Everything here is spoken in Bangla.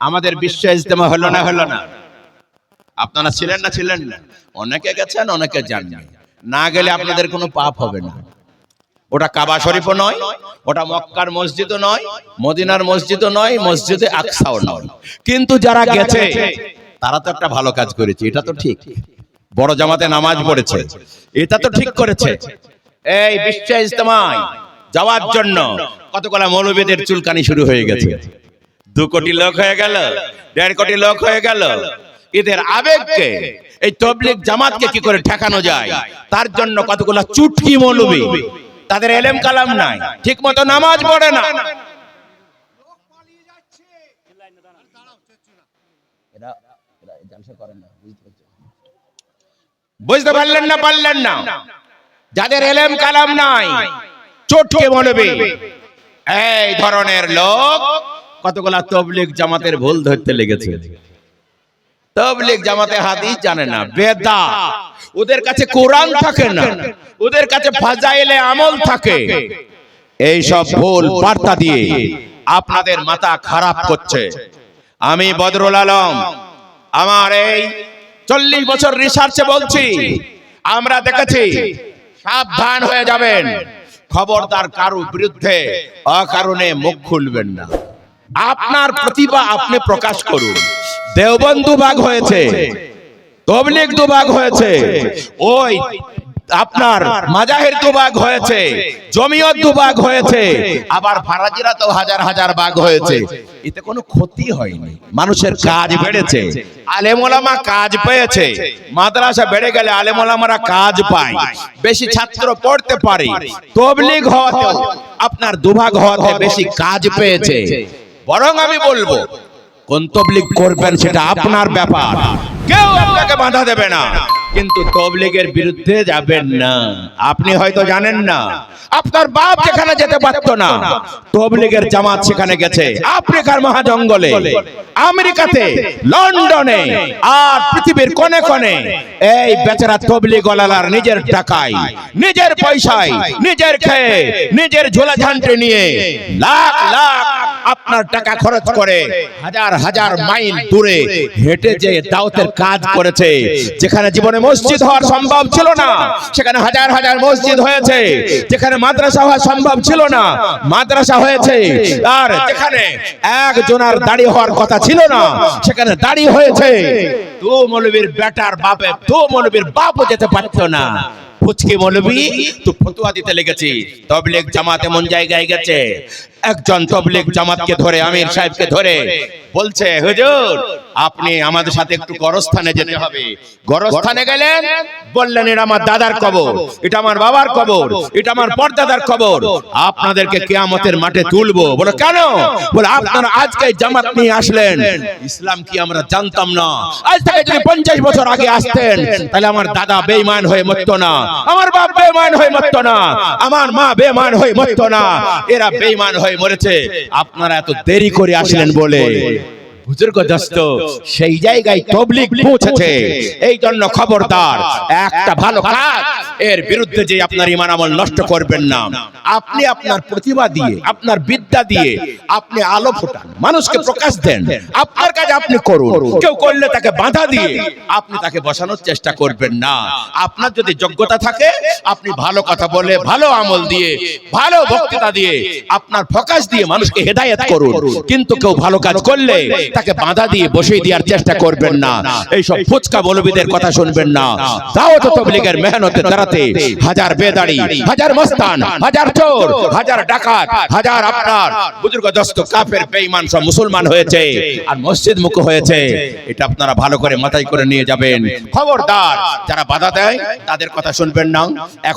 আমাদের বিশ্ব ইজতেমা হলো না হলো না। আপনারা ছিলেন না ছিলেন না। অনেকে গেছেন অনেকে যাননি। না গেলে আপনাদের কোনো পাপ হবে না। ওটা কাবা শরীফও নয় ওটা মক্কার মসজিদও নয় মদিনার মসজিদও নয় মসজিদে আকসাও নয়। কিন্তু যারা গেছে তারা তো একটা ভালো কাজ করেছে এটা তো ঠিক। বড় জামাতে নামাজ পড়েছে এটা তো ঠিক করেছে। এই বিশ্ব ইজতেমায় যাওয়ার জন্য কতগুলা মৌলবীদের চুলকানি শুরু হয়ে গেছে। দু কোটি লোক হয়ে গেল দেড় কোটি লোক হয়ে গেল। এদের আবেগকে এই তবলিগ জামাতকে কি করে ঠেকানো যায়? তার জন্য কতগুলা চুটকি মৌলবী। তাদের এলেম কালাম নাই ঠিক মতো নামাজ পড়ে না। বুঝতে পারলেন না পারলেন না। যাদের এলেম কালাম নাই চটকে মৌলবী। এই ধরনের লোক কতগুলা তবলিগ জামাতের ভুল ধরতে লেগেছে? তবলিগ জামাতে হাদিস জানে না, বেদা। ওদের কাছে কোরআন থাকে না, ওদের কাছে ফাজাইলে আমল থাকে। এই সব ভুল বার্তা দিয়ে আপনাদের মাথা খারাপ করছে। আমি বদরুল আলম, আমার এই চল্লিশ বছর রিসার্চে বলছি, আমরা দেখেছি, সাবধান হয়ে যাবেন। খবরদার কারও বিরুদ্ধে অকারণে মুখ খুলবেন না। আপনার প্রতিভা আপনি প্রকাশ করুন। দেওবন্ধু ভাগ হয়েছে। তবলিগ দুভাগ হয়েছে। ওই আপনার মাজাহের দুভাগ হয়েছে। জমিয়ত দুভাগ হয়েছে। আবার ফারাজিরা তো হাজার হাজার ভাগ হয়েছে। এতে কোনো ক্ষতি হয়নি। মানুষের কাজ বেড়েছে। আলেমোলামা কাজ পেয়েছে। মাদ্রাসা বেড়ে গেলে আলেমোলামারা কাজ পায়। বেশি ছাত্র পড়তে পারে। তবলিগ হওয়াতে আপনার দুভাগ হওয়াতে বেশি কাজ পেয়েছে। বরং আমি বলব কোন তবলিগ করবেন সেটা আপনার ব্যাপার। কেউ আপনাকে বাধা দেবে না। কিন্তু তবলিগের বিরুদ্ধে যাবেন না। আপনি হয়তো জানেন না। আপনার বাপ যেখানে যেতে পারতো না। তবলিগের জামাত সেখানে গেছে। আফ্রিকার মহাজঙ্গলে আমেরিকাতে লন্ডনে আর পৃথিবীর কোনে কোনে এই বেচারা তবলিগ ওলালার নিজের টাকায় নিজের পয়সায় নিজের খেয়ে নিজের ঝোলা ঝান্টে নিয়ে লাখ লাখ আপনার টাকা খরচ করে হাজার হাজার মাইল দূরে হেঁটে যে দাওতের কাজ করেছে। যেখানে জীবনে মসজিদ হওয়ার সম্ভব ছিল না, সেখানে হাজার হাজার মসজিদ হয়েছে। যেখানে মাদ্রাসা হওয়া সম্ভব ছিল না, মাদ্রাসা হয়েছে। আর যেখানে একজনের দাড়ি হওয়ার কথা ছিল না, সেখানে দাড়ি হয়েছে। তো মৌলবীর বেটার বাপে, তো মৌলবীর বাপও যেতে পারতো না। ফুচকি মৌলবী, তো ফতুয়া দিতে লেগেছি তবলিগ জামাত এমন জায়গায় গেছে। একজন তবলিগ জামাতকে ধরে আমির সাহেবকে ধরে। বলছে হুজুর আপনি আমাদের সাথে একটু গরস্থানে যেতে হবে। গরস্থানে গেলেন বললেন এটা আমার দাদার কবর এটা আমার বাবার কবর এটা আমার পরদাদার কবর। আপনাদেরকে কিয়ামতের মাঠে তুলবো। বলে কেন? বলে আপনারা আজকে জামাত নিয়ে আসলেন। ইসলাম কি আমরা জানতাম না। আজ থেকে যদি পঞ্চাশ বছর আগে আসতেন তাহলে আমার দাদা বেঈমান হয়ে মরতো না। আমার বাপ বেঈমান হয়ে মরতো না। আমার মা বেঈমান হয়ে মরতো না। এরা বেঈমান হয়ে মরেছে। আপনারা এত দেরি করে আসলেন বলে। বুজুর্গ দোস্ত সেই জায়গায় পৌঁছেছে। এই জন্য খবরদার, একটা ভালো কাজ, এর বিরুদ্ধে যে আপনার ইমান আমল নষ্ট করবেন না। আপনি আপনার প্রতিভা দিয়ে, আপনার বিদ্যা দিয়ে, আপনি আলো ফোটান, মানুষকে প্রকাশ দেন, আপনার কাজ আপনি করুন। কেউ করলে তাকে বাধা দিয়ে, আপনি তাকে বসানোর চেষ্টা করবেন না। আপনার যদি যোগ্যতা থাকে, আপনি ভালো কথা বলে, ভালো আমল দিয়ে, ভালো বক্তৃতা দিয়ে, আপনার ফোকাস দিয়ে মানুষকে হেদায়েত করুন। কিন্তু কেউ ভালো কাজ করলে তাকে বাধা দিয়ে বসিয়ে দেওয়ার চেষ্টা করবেন না। এই সব ফুচকা বলবিদের কথা শুনবেন না। দাওয়াত তবলিগের মেহনতে দাঁড়াতে হাজার বেদাড়ি, হাজার মস্তান, হাজার চোর, হাজার ডাকাত, হাজার আপনার। বুজুর্গ দস্ত কাফের বেঈমান সব মুসলমান হয়েছে আর মসজিদ মুখ হয়েছে। এটা আপনারা ভালো করে মাথায় করে নিয়ে যাবেন। খবরদার, যারা বাধা দেয়, তাদের কথা শুনবেন না। এখন